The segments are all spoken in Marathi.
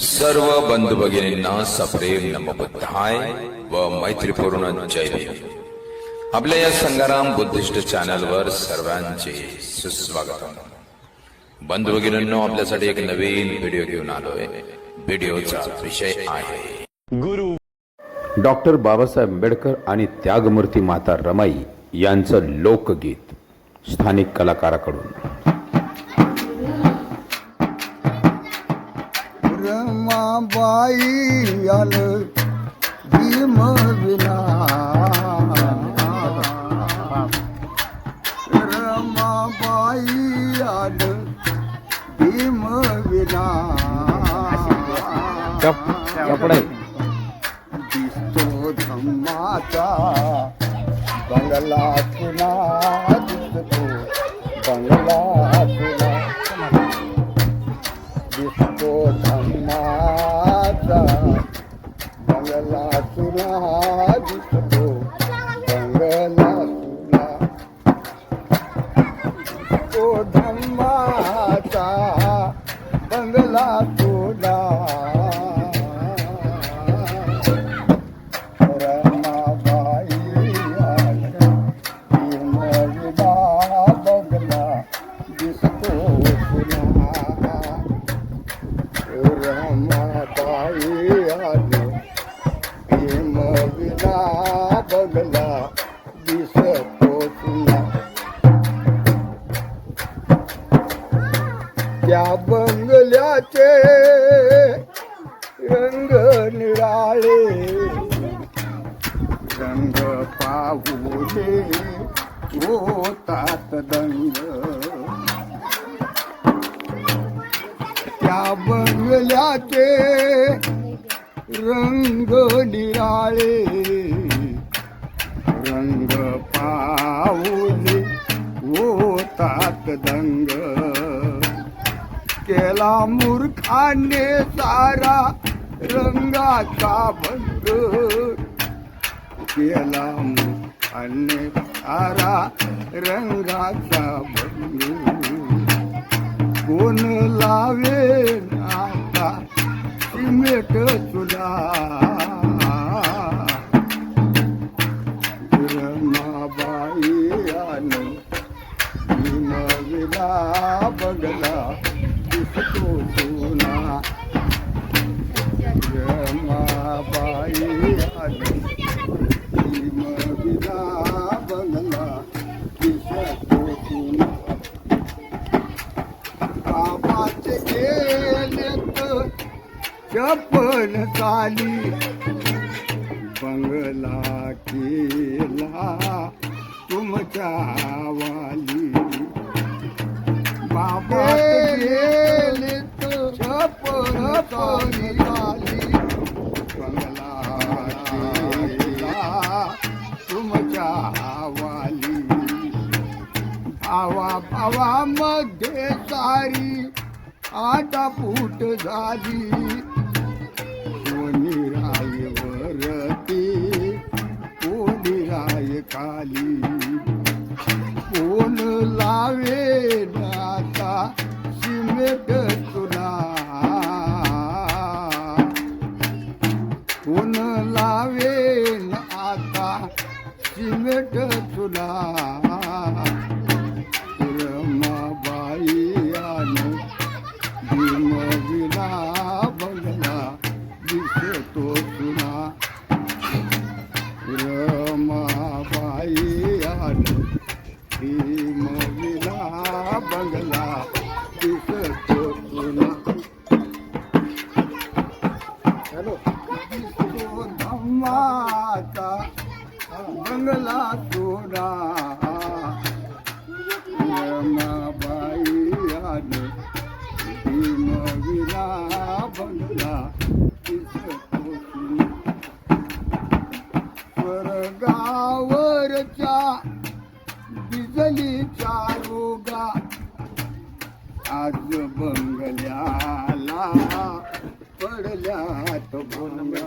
सर्व बंधू भगिनींना सप्रेम नमबुद्धाय व मैत्रीपूर्ण जय भीम. आपल्या या संगाराम बुद्धिस्ट चॅनलवर सर्वांचे सुस्वागत बंधू भगिनींनो आपल्यासाठी एक नवीन व्हिडिओ घेऊन आलोय. व्हिडिओचा विषय आहे. गुरु डॉक्टर बाबासाहेब आंबेडकर आणि त्यागमूर्ती माता रमाई यांचं लोकगीत स्थानिक कलाकाराकडून. रमाबाई आल भीम विना रमाबाई आल भीम विना दिसतो धम्माचा बंगला तुला तो धम्माचा बंगला होतात दंग. त्या बंगल्याचे रंग निराळे. रंग पाऊले होतात दंग. केला मूर्खाने सारा रंगाचा भंग. केला मूर्खाने सारा रंगाचा भंग कोण लावे आता सिमेट तुला. रमाबाई आलं विला बगला दिसतो तुला रमाबाई चपन चाली बंगला केला तुमच्या वाली. बाबा चपन चाली बंगला केला तुमच्या वाली. भावा भावामध्ये सारी आटा फूट झाली. रती कोणी राय खाली? कोण लावे आता सिमेट तुला कोण लावे आता सिमेट तुला रमाबाई आलं भीम विना बंगला दिसतो तुला हॅलो दिसतो धम्माचा बंगला तुला वरगावरच्या बिजली चारोगा आज बंगल्याला पडल्यात भोंगा.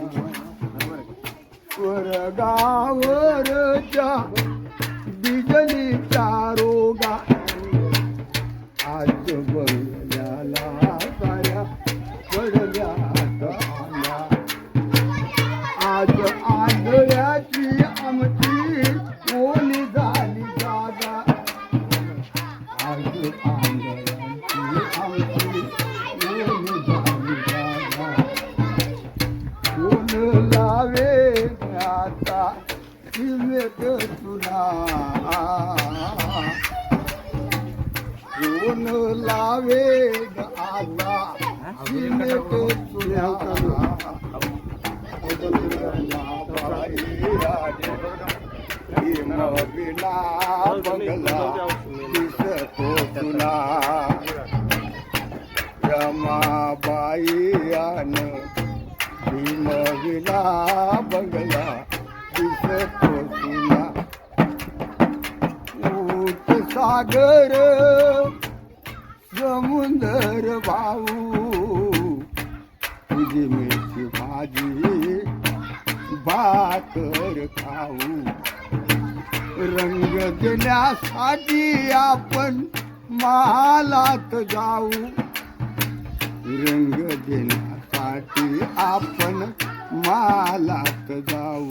वरगावरच्या बिजलीचा रोगा. आज बंगल्याला पडल्यात आज आता सिमेट तुला कोण लावे आता सिमेट तुला विना बंगला दिसतो तुला रमाबाईयान भीम विना बंगला दिसतो तुला ऊट सागर समुंदर भाऊ तुझी मेची भाजी भाकर खाऊ. रंग देण्यासाठी आपण महालात जाऊ. रंग देण्यासाठी आपण मालात जाऊ.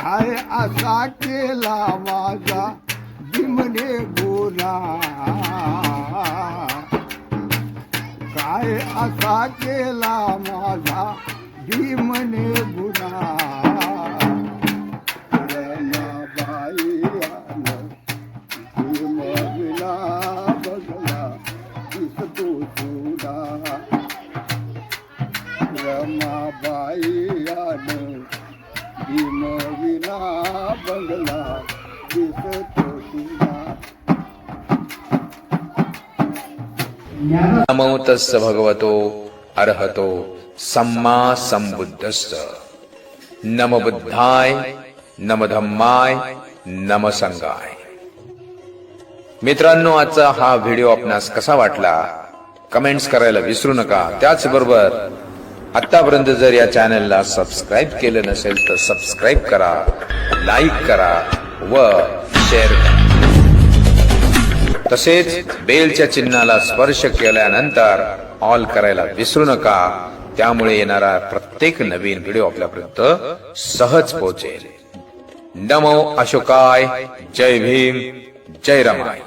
काय असा केला माझा? भीमने बोला. काय असा केला माझा? भीमने गुन्हा रमाबाई भीमविना भीम विना बंगला रमाबाईयानं नमो तस्य भगवतो अर्हतो सम्मा संबुद्धस्त नम बुद्धाय नम धम्माय नम संगाय। मित्रांनो आजचा हा व्हिडिओ आपणास कसा वाटला? कमेंट्स करायला विसरू नका. त्याचबरोबर आतापर्यंत जर या चॅनलला सबस्क्राईब केलं नसेल तर सबस्क्राईब करा लाईक करा व शेअर करा. तसेच बेलच्या चिन्हाला स्पर्श केल्यानंतर ऑल करायला विसरू नका. त्यामुळे येणारा प्रत्येक नवीन व्हिडिओ आपल्यापर्यंत सहज पोहोचेल. नमो अशोकाय. जय भीम. जय रमाय.